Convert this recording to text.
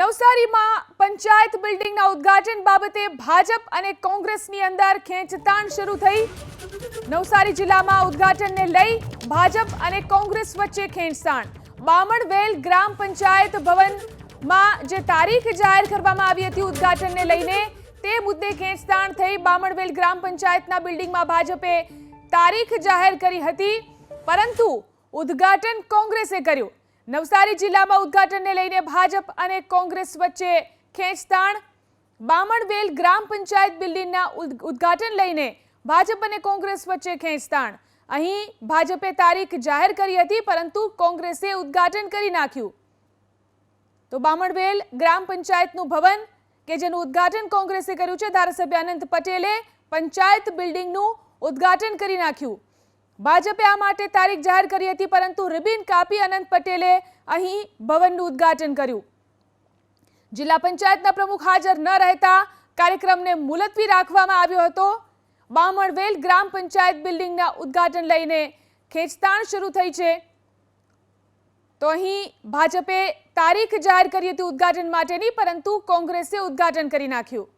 નવસારીમાં પંચાયત બિલ્ડિંગના ઉદ્ઘાટન બાબતે ભાજપ અને કોંગ્રેસની અંદર ખેંચતાણ શરૂ થઈ. નવસારી જિલ્લામાં ઉદ્ઘાટનને લઈ ભાજપ અને કોંગ્રેસ વચ્ચે ખેંચતાણ. બામણવેલ ગ્રામ પંચાયત ભવનમાં જે તારીખ જાહેર કરવામાં આવી હતી ઉદ્ઘાટનને લઈને તે મુદ્દે ખેંચતાણ થઈ બામણવેલ ગ્રામ પંચાયતના બિલ્ડિંગમાં ભાજપે તારીખ જાહેર કરી હતી. પરંતુ ઉદ્ઘાટન કોંગ્રેસે કર્યું. નવસારી જિલ્લામાં ઉદઘાટનને લઈને ભાજપ અને કોંગ્રેસ વચ્ચે ખેંચતાણ. બામણવેલ ગ્રામ પંચાયત બિલ્ડિંગના ઉદઘાટન લઈને ભાજપ અને કોંગ્રેસ વચ્ચે ખેંચતાણ. અહીં ભાજપે તારીખ જાહેર કરી હતી, પરંતુ કોંગ્રેસે ઉદ્ઘાટન કરી નાખ્યું. તો બામણવેલ ગ્રામ પંચાયતનું ભવન, કે જેનું ઉદ્ઘાટન કોંગ્રેસે કર્યું છે, ધારાસભ્ય અનંત પટેલે પંચાયત બિલ્ડિંગનું ઉદ્ઘાટન કરી નાખ્યું. ભાજપે આ માટે તારીખ જાહેર કરી હતી, પરંતુ રિબિન કાપી અનંત પટેલે અહીં ભવનનું ઉદ્ઘાટન કર્યું. જિલ્લા પંચાયતના પ્રમુખ હાજર ન રહેતા કાર્યક્રમને મુલતવી રાખવામાં આવ્યો હતો. બામણવેલ ગ્રામ પંચાયત બિલ્ડિંગના ઉદ્ઘાટન લઈને ખેંચતાણ શરૂ થઈ છે. તો અહીં ભાજપે તારીખ જાહેર કરી હતી ઉદ્ઘાટન માટેની પરંતુ કોંગ્રેસે ઉદ્ઘાટન કરી નાખ્યું.